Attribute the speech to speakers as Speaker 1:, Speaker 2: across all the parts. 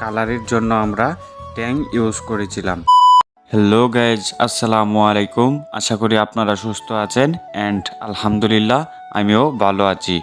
Speaker 1: কালারের জন্য আমরা ট্যাং ইউজ করেছিলাম। হ্যালো গাইজ আসসালামু আলাইকুম। আশা করি আপনারা সুস্থ আছেন অ্যান্ড আলহামদুলিল্লাহ আমিও ভালো আছি।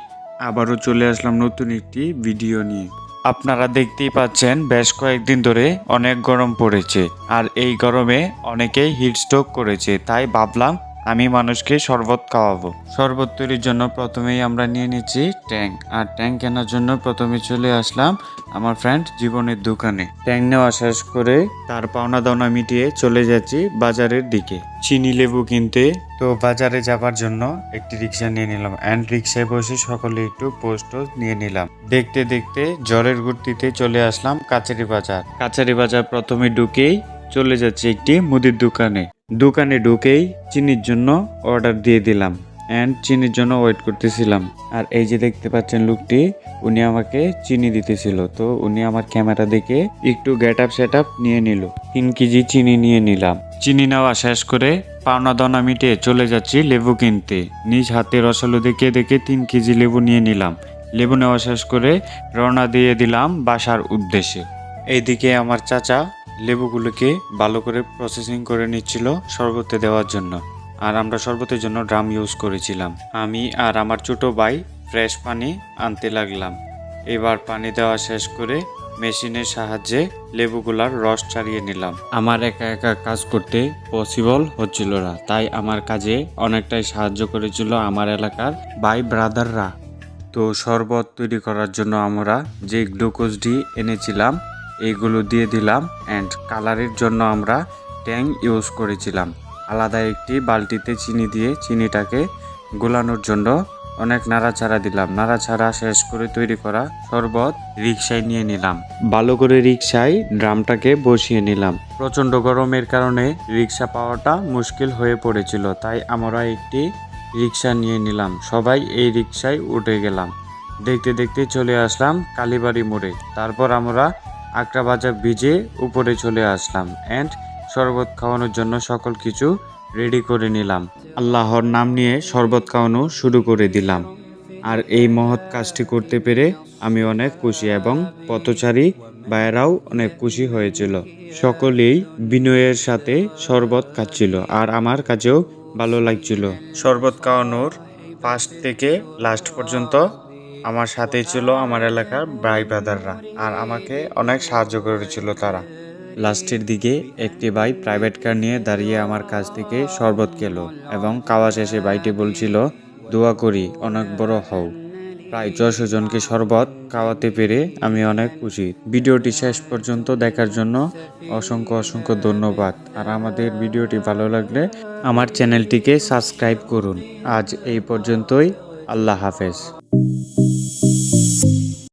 Speaker 1: আবারও চলে আসলাম নতুন একটি ভিডিও নিয়ে। আপনারা দেখতেই পাচ্ছেন বেশ কয়েকদিন ধরে অনেক গরম পড়েছে। আর এই গরমে অনেকেই হিট স্ট্রোক করেছে তাই ভাবলাম আমি মানুষকে শরবত খাওয়াবো। শরবত তৈরির জন্য প্রথমেই আমরা নিয়ে নিচ্ছি ট্যাঙ্ক আর ট্যাঙ্ক কেনার জন্য প্রথমে চলে আসলাম আমার ফ্রেন্ড জীবনের দোকানে। ট্যাঙ্ক নেওয়া শেষ করে তার পাওনা দাওনা মিটিয়ে চলে যাচ্ছি বাজারের দিকে। চিনি লেবু কিনতে। তো বাজারে যাবার জন্য একটি রিক্সা নিয়ে নিলাম অ্যান্ড রিক্সায় বসে সকলে একটু পোস্ট নিয়ে নিলাম। দেখতে দেখতে জ্বরের গুর্তিতে চলে আসলাম কাছারি বাজার। কাছারি বাজার প্রথমে ঢুকেই চলে যাচ্ছি একটি মুদির দোকানে। দোকানে ঢুকেই চিনির জন্য অর্ডার দিয়ে দিলাম অ্যান্ড চিনির জন্য ওয়েট করতেছিলাম। আর এই যে দেখতে পাচ্ছেন লোকটি, উনি আমাকে চিনি দিতেছিল। তো উনি আমার ক্যামেরা দেখে একটু গেট আপ সেট আপ নিয়ে নিল। তিন কেজি চিনি নিয়ে নিলাম। চিনি নেওয়া শেষ করে পাওনা দানা মিটিয়ে চলে যাচ্ছি লেবু কিনতে। নিজ হাতে রসালো দেখে দেখে তিন কেজি লেবু নিয়ে নিলাম। লেবু নেওয়া শেষ করে রওনা দিয়ে দিলাম বাসার উদ্দেশ্যে। এইদিকে আমার চাচা লেবুগুলোকে ভালো করে প্রসেসিং করে নিচ্ছিল শরবতে দেওয়ার জন্য। আর আমরা শরবতের জন্য ড্রাম ইউজ করেছিলাম। আমি আর আমার ছোট ভাই ফ্রেশ পানি আনতে লাগলাম। এবার পানি দেওয়া শেষ করে মেশিনের সাহায্যে লেবুগুলার রস ছাড়িয়ে নিলাম। আমার একা একা কাজ করতে পসিবল হচ্ছিল না। তাই আমার কাজে অনেকটাই সাহায্য করেছিল আমার এলাকার ভাই ব্রাদাররা তো শরবত তৈরি করার জন্য আমরা যে গ্লুকোজ ডি এনেছিলাম এইগুলো দিয়ে দিলাম অ্যান্ড কালারের জন্য আমরা ট্যাং ইউজ করেছিলাম। আলাদা একটি বালতিতে চিনি দিয়ে চিনিটাকে গোলানোর জন্য অনেক নাড়াচাড়া দিলাম। নাড়াচাড়া শেষ করে তৈরি করা শরবত রিক্সায় নিয়ে নিলাম। ভালো করে রিক্সায় ড্রামটাকে বসিয়ে নিলাম। প্রচণ্ড গরমের কারণে রিক্সা পাওয়াটা মুশকিল হয়ে পড়েছিল, তাই আমরা একটি রিক্সা নিয়ে নিলাম। সবাই এই রিক্সায় উঠে গেলাম। দেখতে দেখতে চলে আসলাম কালীবাড়ি মোড়ে। তারপর আমরা আকরা বাজার ভিজে উপরে চলে আসলাম অ্যান্ড শরবত খাওয়ানোর জন্য সকল কিছু রেডি করে নিলাম। আল্লাহর নাম নিয়ে শরবত খাওয়ানো শুরু করে দিলাম। আর এই মহৎ কাজটি করতে পেরে আমি অনেক খুশি এবং পথচারী ভাইয়েরাও অনেক খুশি হয়েছিল। সকলেই বিনয়ের সাথে শরবত খাচ্ছিল আর আমার কাছেও ভালো লাগছিল। শরবত খাওয়ানোর ফার্স্ট থেকে লাস্ট পর্যন্ত আমার সাথে ছিল আমার এলাকার ভাই ব্রাদাররা, আর আমাকে অনেক সাহায্য করেছিল তারা। লাস্টের দিকে একটি ভাই প্রাইভেট কার নিয়ে দাঁড়িয়ে আমার কাছ থেকে শরবত খেলো এবং কাওয়া শেষে ভাইটি বলছিল, দোয়া করি, অনেক বড় হও। প্রায় ছশো জনকে শরবত খাওয়াতে পেরে আমি অনেক খুশি। ভিডিওটি শেষ পর্যন্ত দেখার জন্য অসংখ্য অসংখ্য ধন্যবাদ। আর আমাদের ভিডিওটি ভালো লাগলে আমার চ্যানেলটিকে সাবস্ক্রাইব করুন। আজ এই পর্যন্তই। আল্লাহ হাফেজ।